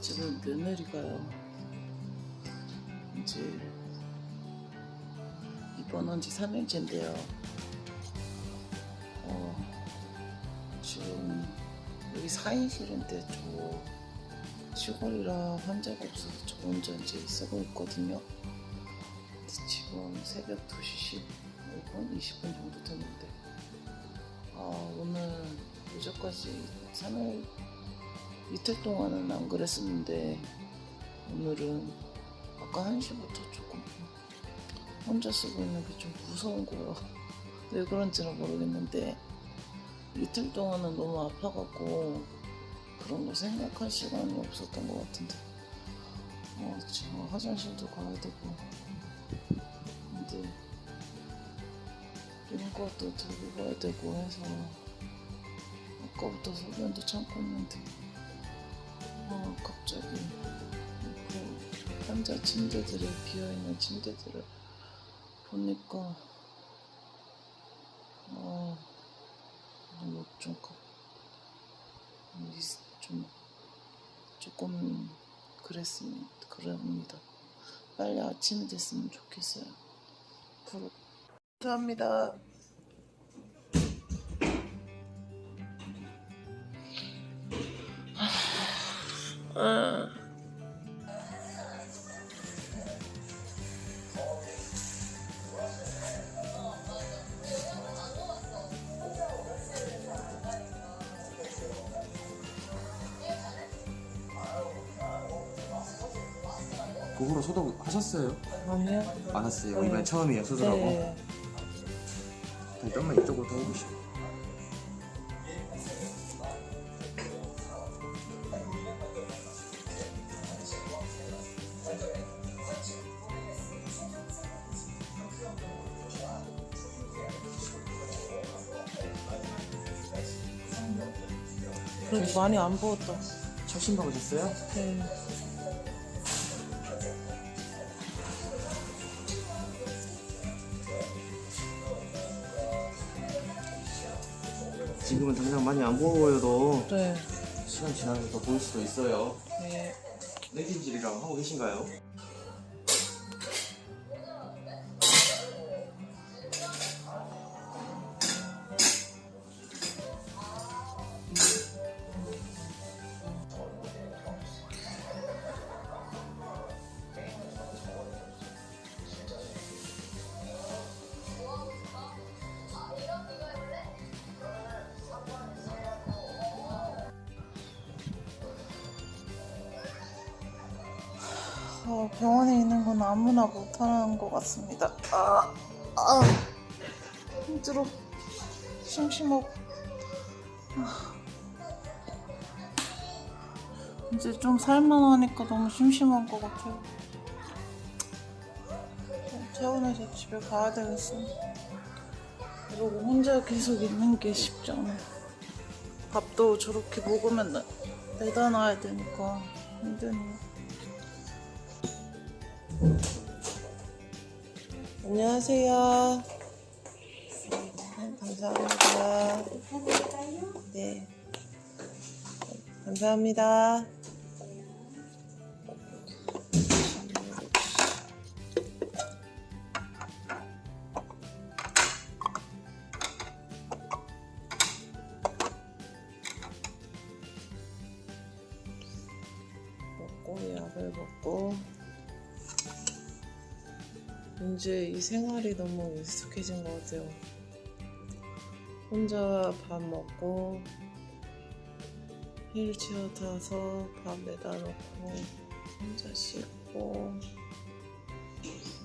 지금 며느리가요. 이제 입원 한 지 3일째인데요. 어, 지금 여기 4인실인데 저 시골이라 환자가 없어서 저 혼자 이제 쓰고 있거든요. 지금 새벽 2시 15분, 20분 정도 됐는데 아, 오늘 어제까지 3일 이틀 동안은 안 그랬었는데 오늘은 아까 1시부터 조금 혼자 쓰고 있는 게 좀 무서운 거예요. 왜 그런지는 모르겠는데 이틀 동안은 너무 아파갖고 그런 거 생각할 시간이 없었던 것 같은데 어, 지금 화장실도 가야 되고 근데 이런 것도 들고 가야 되고 해서 아까부터 소변도 참고 있는데 아 갑자기 그 환자 침대들이 비어있는 침대들을 보니까 아 너무 좀, 좀 조금 그랬습니다 그럽니다. 빨리 아침이 됐으면 좋겠어요. 부럽 감사합니다 아. 도구로 소독 하셨어요? 아니요 안. 네. 이번에 처음이에요 수술하고. 네. 네. 좀만 이쪽으로 더 해보시고. 그래도 많이 안 부었다 첫 신방 오셨어요? 네. 지금은 당장 많이 안 보여도 네. 시간 지나면 더 보일 수도 있어요. 네. 내긴질이랑 하고 계신가요? 어, 병원에 있는 건 아무나 못하는 것 같습니다. 아, 아, 힘들어. 심심하고. 아. 이제 좀 살만하니까 너무 심심한 것 같아요. 퇴원해서 집에 가야 되겠어. 이러고 혼자 계속 있는 게 쉽지 않아. 밥도 저렇게 먹으면 내다 놔야 되니까 힘드네요. 안녕하세요. 네, 감사합니다. 네. 감사합니다. 이제 이 생활이 너무 익숙해진 것 같아요. 혼자 밥 먹고 휠체어 타서 밥 매다 놓고 혼자 씻고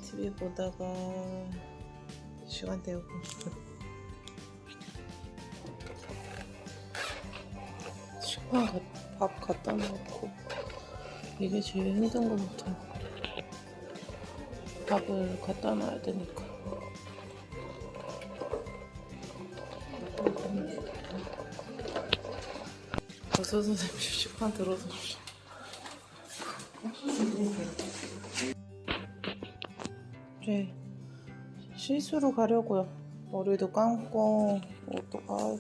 TV 보다가 시간 때우고 가- 밥 갖다 놓고 이게 제일 힘든 것 같아요. 밥을 갖다 놔야 되니까. 교수 선생님 식판 들어서 주시. 네. 실수로 가려고요. 머리도 감고 옷도 갈고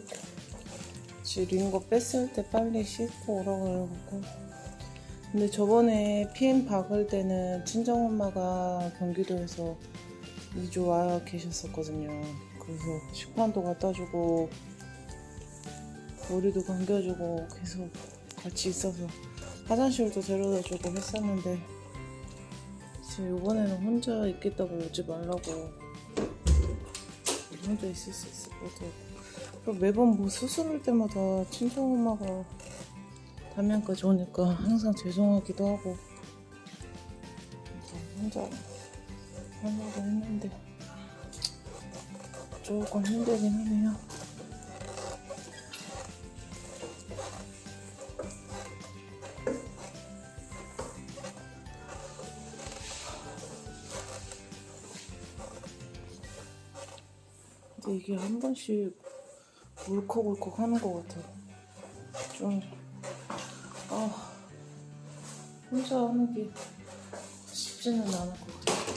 지금 거 뺐을 때 빨리 씻고 오라고 그래갖고 근데 저번에 PM 박을 때는 친정엄마가 경기도에서 2주 와 계셨었거든요. 그래서 식판도 갖다 주고 머리도 감겨주고 계속 같이 있어서 화장실도 데려다 주고 했었는데 이제 이번에는 혼자 있겠다고 오지 말라고 혼자 있을 수 있을 것 같아요. 매번 뭐 수술할 때마다 친정엄마가 담양까지 오니까 항상 죄송하기도 하고 혼자 하려고 했는데 조금 힘들긴 하네요 근데 이게 한 번씩 울컥울컥 하는 것 같아요. 좀, 아, 혼자 하는 게 쉽지는 않을 것 같아요.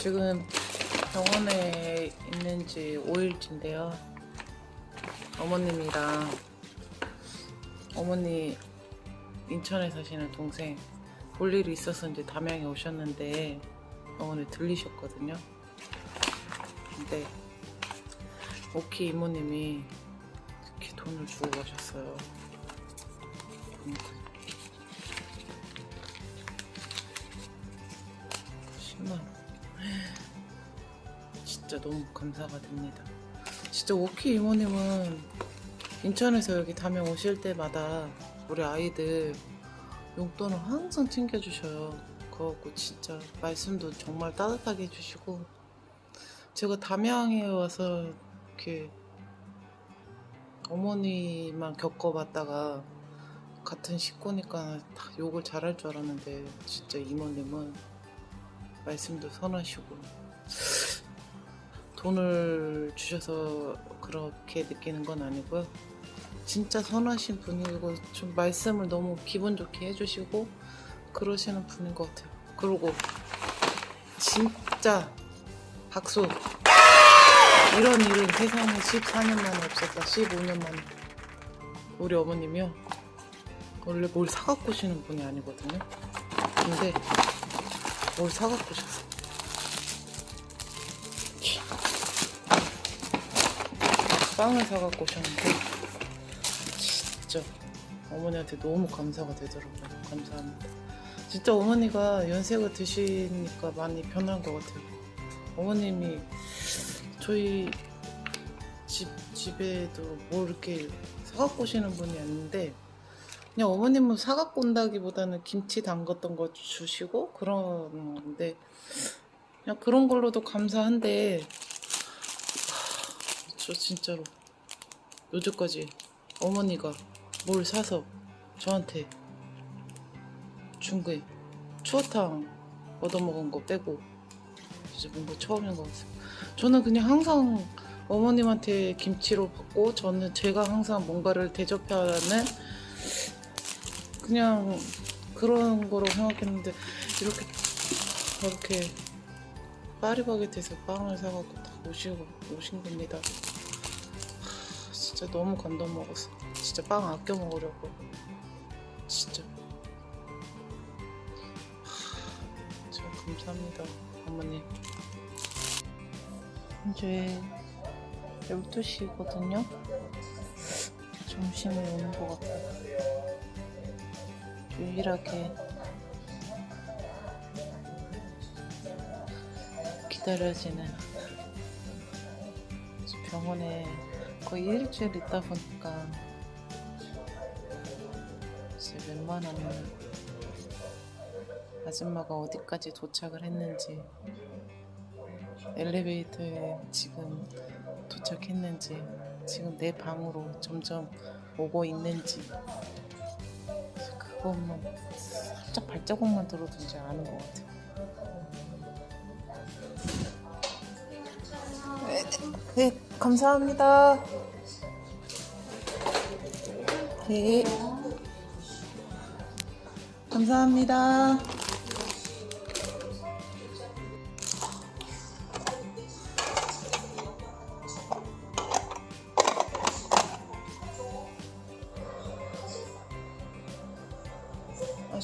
지금 병원에 있는 지 5일째인데요. 어머님이랑 어머니 인천에 사시는 동생 볼 일이 있어서 이제 담양에 오셨는데 병원에 들리셨거든요. 근데 오키 이모님이 이렇게 돈을 주고 가셨어요. 그러니까 10만 원. 진짜 너무 감사가 됩니다. 진짜 오키 이모님은 인천에서 여기 담양 오실 때마다 우리 아이들 용돈을 항상 챙겨주셔요. 그거고 진짜 말씀도 정말 따뜻하게 해주시고 제가 담양에 와서 이렇게 어머니만 겪어봤다가 같은 식구니까 다 욕을 잘할 줄 알았는데 진짜 이모님은 말씀도 선하시고 돈을 주셔서 그렇게 느끼는 건 아니고요. 진짜 선하신 분이고 좀 말씀을 너무 기분 좋게 해주시고 그러시는 분인 것 같아요. 그리고 진짜 박수 이런 일은 세상에 14년 만에 없었다 15년 만에 우리 어머님이요 원래 뭘 사갖고 오시는 분이 아니거든요 근데 뭘 사갖고 오셨어 빵을 사갖고 오셨는데 진짜 어머니한테 너무 감사가 되더라고요. 감사합니다. 진짜 어머니가 연세가 드시니까 많이 변한 것 같아요. 어머님이 저희 집, 집에도 뭐 이렇게 사갖고 오시는 분이 아닌데 그냥 어머님은 사갖고 온다기보다는 김치 담갔던 거 주시고 그러는데 그냥 그런 걸로도 감사한데 저 진짜로 요즘까지 어머니가 뭘 사서 저한테 준 게 추어탕 얻어먹은 거 빼고 이제 뭔가 처음인 것 같아요. 저는 그냥 항상 어머님한테 김치로 받고 저는 제가 항상 뭔가를 대접하는 그냥 그런 거로 생각했는데 이렇게 이렇게 파리바게트에서 빵을 사갖고 다 오시고 오신 겁니다. 하, 진짜 너무 감동 먹었어. 진짜 빵 아껴 먹으려고. 진짜. 하, 진짜 감사합니다, 어머니. 이제 12시거든요. 점심이 오는 것 같아요. 유일하게 기다려지는 병원에 거의 일주일 있다 보니까 이제 웬만하면 아줌마가 어디까지 도착을 했는지 엘리베이터에 지금 도착했는지 지금 내 방으로 점점 오고 있는지 그것만 살짝 발자국만 들어도 이제 아는 것 같아요. 네, 감사합니다. 네. 감사합니다.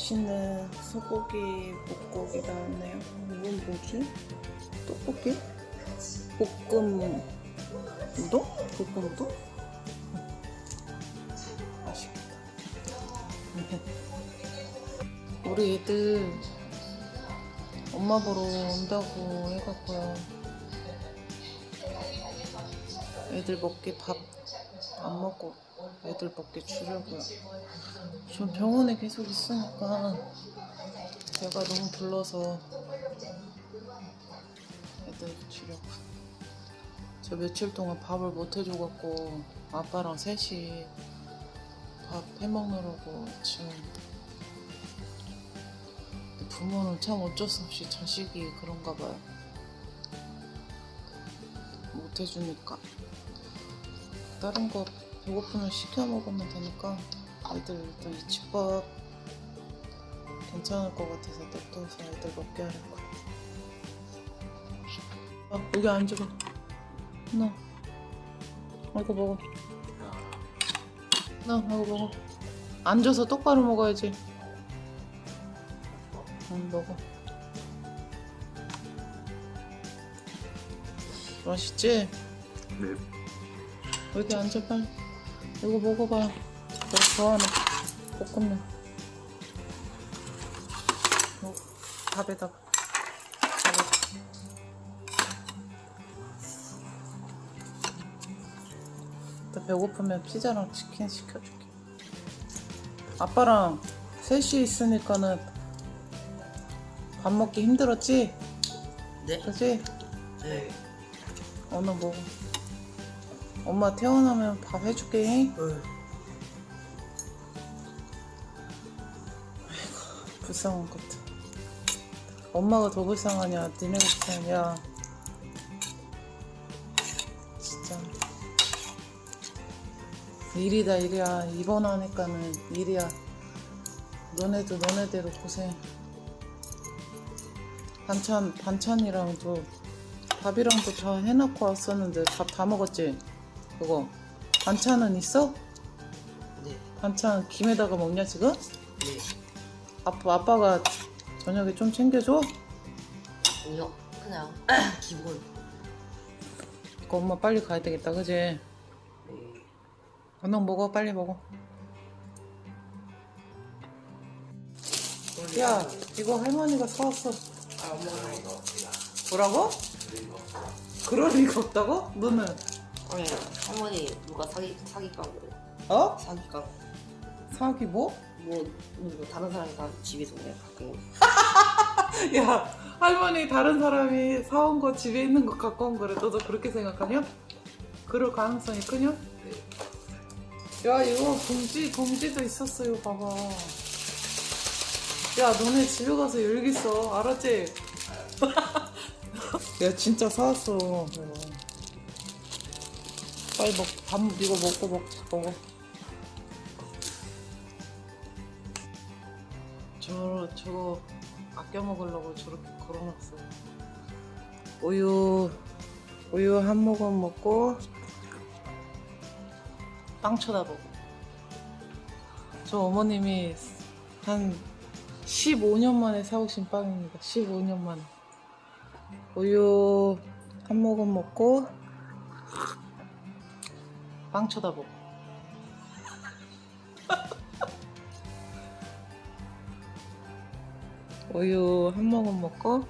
맛있는 소고기 묵고기 나왔네요. 이건 뭐지? 떡볶이? 볶음 우동? 볶음 우동? 맛있겠다. 우리 애들 엄마 보러 온다고 해갖고요. 애들 먹게 밥 안 먹고 애들 먹게 주려고요. 전 병원에 계속 있으니까 배가 너무 불러서 애들 주려고. 저 며칠 동안 밥을 못 해줘갖고 아빠랑 셋이 밥 해먹느라고 지금 부모는 참 어쩔 수 없이 자식이 그런가 봐요. 못 해주니까. 다른 거 배고프면 시켜 먹으면 되니까 일단 이 집밥 괜찮을 것 같아서 냅둬서 애들 먹게 하려고. 아, 여기 앉아봐. 나. 이거 먹어. 나, 이거 먹어. 앉아서 똑바로 먹어야지. 응, 먹어. 맛있지? 네. 여기 앉아 빨리. 이거 먹어봐. 너 좋아하는 볶음면. 어, 밥에다가. 또 배고프면 피자랑 치킨 시켜줄게. 아빠랑 셋이 있으니까는 밥 먹기 힘들었지? 네? 그지? 네. 오늘 먹어. 엄마 태어나면 밥 해줄게. 응. 불쌍한 것들. 엄마가 더 불쌍하냐? 니네가 불쌍하냐? 진짜. 일이다 일이야. 입원하니까는 일이야. 너네도 너네대로 고생. 반찬 반찬이랑도 밥이랑도 다 해놓고 왔었는데 밥 다 먹었지? 그거 반찬은 있어? 네. 반찬 김에다가 먹냐 지금? 네. 아빠 아빠가 저녁에 좀 챙겨줘? 아니요. 그냥 기본. 그 엄마 빨리 가야 되겠다, 그지? 네. 얼른 먹어, 빨리 먹어. 야, 이거 할머니가 사왔어. 아, 엄마는 뭐라고? 그럴 리가 없다고? 너는? 아니 할머니 누가 사기 사기감 그래. 어? 사기감. 사기 뭐? 뭐 누구 다른 사람이 다 집에서 그냥 가끔. 야, 할머니 다른 사람이 사온 거 집에 있는 거 갖고 온 거래. 너도 그렇게 생각하냐? 그럴 가능성이 크냐? 야, 이거 봉지, 봉지도 있었어, 이거 봐봐. 야, 너네 집에 가서 열기 써. 알았지? 야, 진짜 사왔어. 이거. 빨리 먹, 밥, 이거 먹고 먹자, 먹어. 저, 저거 아껴 먹으려고 저렇게 걸어놨어. 우유, 우유 한 모금 먹고, 빵 쳐다보고. 저 어머님이 한 15년 만에 사오신 빵입니다. 15년 만에. 우유 한 모금 먹고, 빵 쳐다보고. 우유 한 모금 먹고?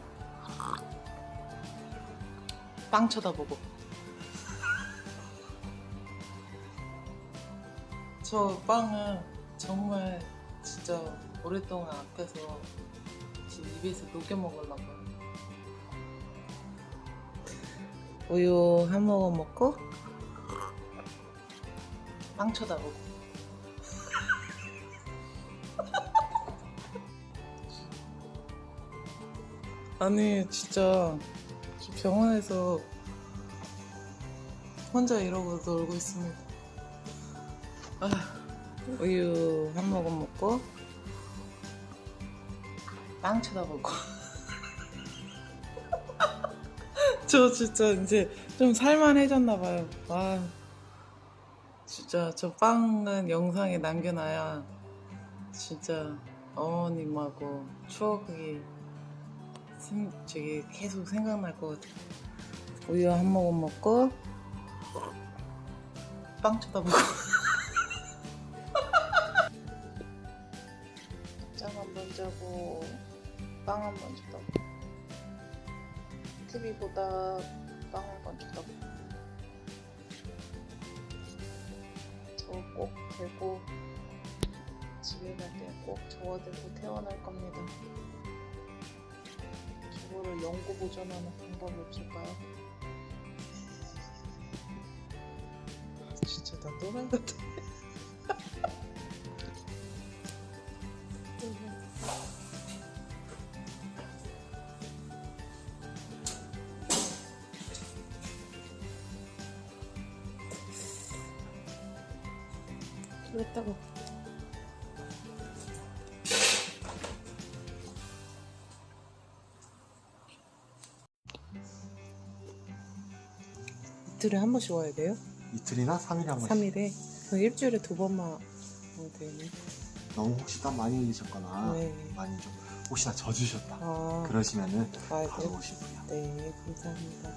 빵 쳐다보고. 저 빵은 정말 진짜 오랫동안 아껴서 지금 입에서 녹여 먹으려고요. 우유 한 모금 먹고 빵 쳐다보고 아니 진짜 저 병원에서 혼자 이러고 놀고 있습니다. 아, 우유 한 모금 먹고 빵 쳐다보고 저 진짜 이제 좀 살만해졌나 봐요. 아 진짜 저 빵은 영상에 남겨놔야 진짜 어머님하고 추억이 생, 저기 계속 생각날 것 같아요. 우유 한 모금 먹고 빵 쳐다보고. 짠한번 자고 빵 한번 쳐다보고. TV보다 빵 한번 쳐다보고 들고 집에 갈 때꼭 저거 들고 태어날 겁니다. 저거를 연구 보존하는 방법이 없을까요? 진짜 나 또라이 같아. 그랬다고. 이틀에 한 번씩 와야 돼요? 이틀이나 3일에 한 번씩 3일에? 그럼 일주일에 두 번만 하면 되네. 너무 혹시 땀 많이 흘리셨거나 네. 많이 좀 혹시나 젖으셨다 아, 그러시면은. 바로 오시고요 네, 감사합니다.